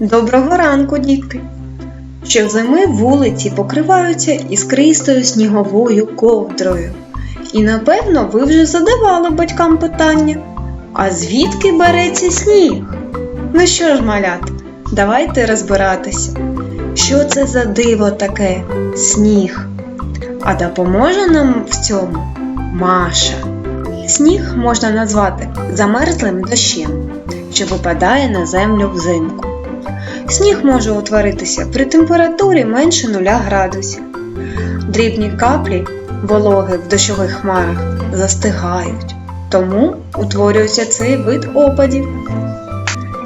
Доброго ранку, дітки! Щозими вулиці покриваються іскристою сніговою ковдрою. І напевно ви вже задавали батькам питання: а звідки береться сніг? Ну що ж, малят, давайте розбиратися, що це за диво таке сніг? А допоможе нам в цьому Маша. Сніг можна назвати замерзлим дощем, що випадає на землю взимку. Сніг може утворитися при температурі менше 0 градусів. Дрібні каплі вологи в дощових хмарах застигають, тому утворюється цей вид опадів.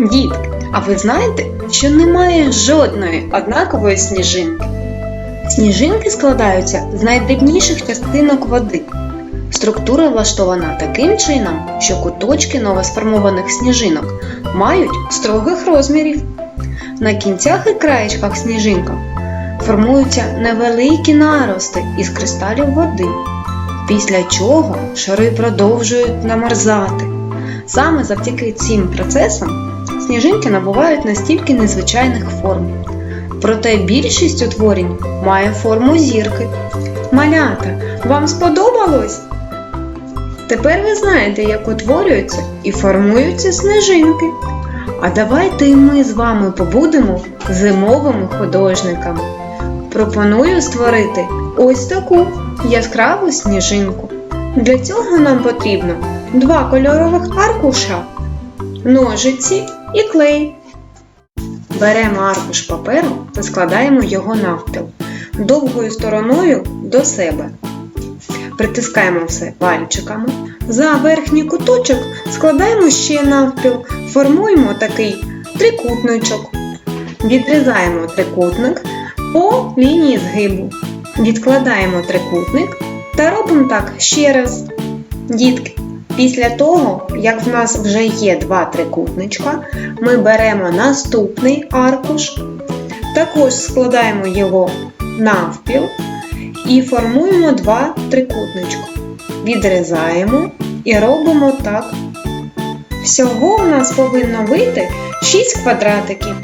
Дітки, а ви знаєте, що немає жодної однакової сніжинки? Сніжинки складаються з найдрібніших частинок води. Структура влаштована таким чином, що куточки новосформованих сніжинок мають строгих розмірів. На кінцях і краєчках сніжинка формуються невеликі нарости із кристалів води, після чого шари продовжують намерзати. Саме завдяки цим процесам сніжинки набувають настільки незвичайних форм. Проте більшість утворень має форму зірки. Малята, вам сподобалось? Тепер ви знаєте, як утворюються і формуються сніжинки. А давайте і ми з вами побудемо зимовими художниками. Пропоную створити ось таку яскраву сніжинку. Для цього нам потрібно два кольорових аркуша, ножиці і клей. Беремо аркуш паперу та складаємо його навпіл довгою стороною до себе. Притискаємо все пальчиками. За верхній куточок складаємо ще навпіл, формуємо такий трикутничок. Відрізаємо трикутник по лінії згибу. Відкладаємо трикутник та робимо так ще раз. Дітки, після того, як в нас вже є два трикутничка, ми беремо наступний аркуш, також складаємо його навпіл і формуємо два трикутничка. Відрізаємо і робимо так. Всього в нас повинно вийти 6 квадратиків.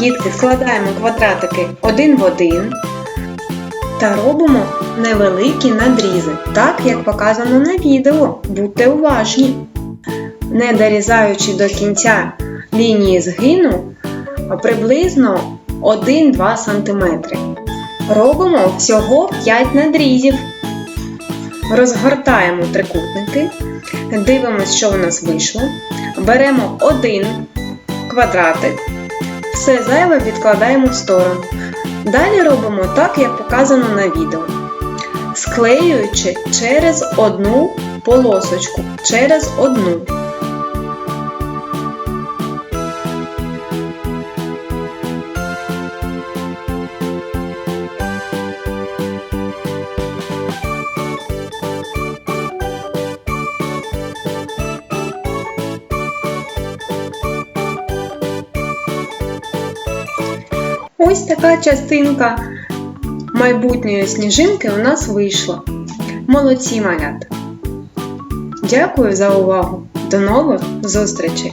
Дітки, складаємо квадратики один в один та робимо невеликі надрізи, так як показано на відео. Будьте уважні. Не дорізаючи до кінця лінії згину приблизно 1-2 см. Робимо всього 5 надрізів. Розгортаємо трикутники, дивимося, що у нас вийшло. Беремо один квадратик, все зайве відкладаємо в сторону. Далі робимо так, як показано на відео. Склеюючи через одну полосочку, через одну. Ось така частинка майбутньої сніжинки у нас вийшла. Молодці малята! Дякую за увагу! До нових зустрічей!